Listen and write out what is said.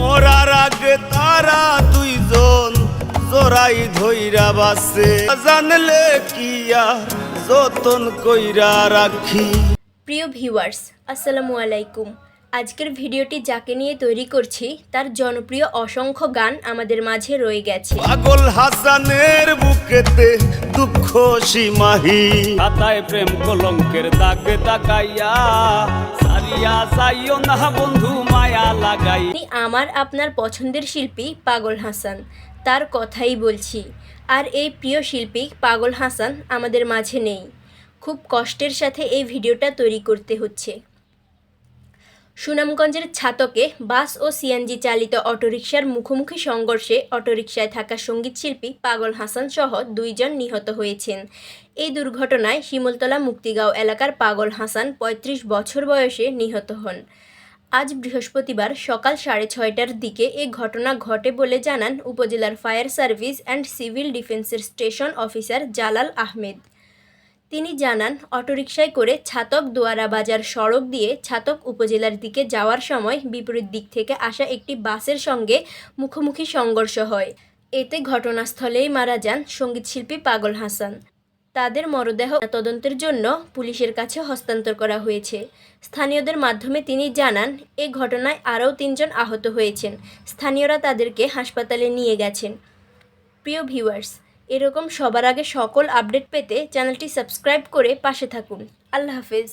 মোরার আগে তারা দুইজন জোড়াই ধইরা বাসে। জানলে কি আর যতন কইরা রাখি। প্রিয় ভিউয়ার্স আসসালামু আলাইকুম। আজকের ভিডিওটি যাকে নিয়ে তৈরি করছি তার জনপ্রিয় অসংখ্য গান আমাদের মাঝে রয়ে গেছে। পাগল হাসানের বুকেতে দুঃখ সীমাহি খাতায় প্রেম কলঙ্কের দাগ তাকাইয়া যাইও না বন্ধু, মায়া লাগাই। আমার আপনার পছন্দের শিল্পী পাগল হাসান, তার কথাই বলছি। আর এই প্রিয় শিল্পী পাগল হাসান আমাদের মাঝে নেই। খুব কষ্টের সাথে এই ভিডিওটা তৈরি করতে হচ্ছে। সুনামগঞ্জের ছাতকে বাস ও সিএনজি চালিত অটোরিকশার মুখোমুখি সংঘর্ষে অটোরিকশায় থাকা সঙ্গীতশিল্পী পাগল হাসান সহ দুইজন নিহত হয়েছেন। এই দুর্ঘটনায় শিমুলতলা মুক্তিগাঁও এলাকার পাগল হাসান ৩৫ বছর বয়সে নিহত হন। আজ বৃহস্পতিবার সকাল সাড়ে ছয়টার দিকে এ ঘটনা ঘটে বলে জানান উপজেলার ফায়ার সার্ভিস অ্যান্ড সিভিল ডিফেন্সের স্টেশন অফিসার জালাল আহমেদ। তিনি জানান, অটোরিকশায় করে ছাতক দোয়ারা বাজার সড়ক দিয়ে ছাতক উপজেলার দিকে যাওয়ার সময় বিপরীত দিক থেকে আসা একটি বাসের সঙ্গে মুখোমুখি সংঘর্ষ হয়। এতে ঘটনাস্থলেই মারা যান সঙ্গীতশিল্পী পাগল হাসান। তাদের মরদেহ তদন্তের জন্য পুলিশের কাছে হস্তান্তর করা হয়েছে। স্থানীয়দের মাধ্যমে তিনি জানান, এ ঘটনায় আরও তিনজন আহত হয়েছেন। স্থানীয়রা তাদেরকে হাসপাতালে নিয়ে গেছেন। প্রিয় ভিউয়ার্স এরকম সবার আগে সকল আপডেট পেতে চ্যানেলটি সাবস্ক্রাইব করে পাশে থাকুন। আল্লাহ হাফেজ।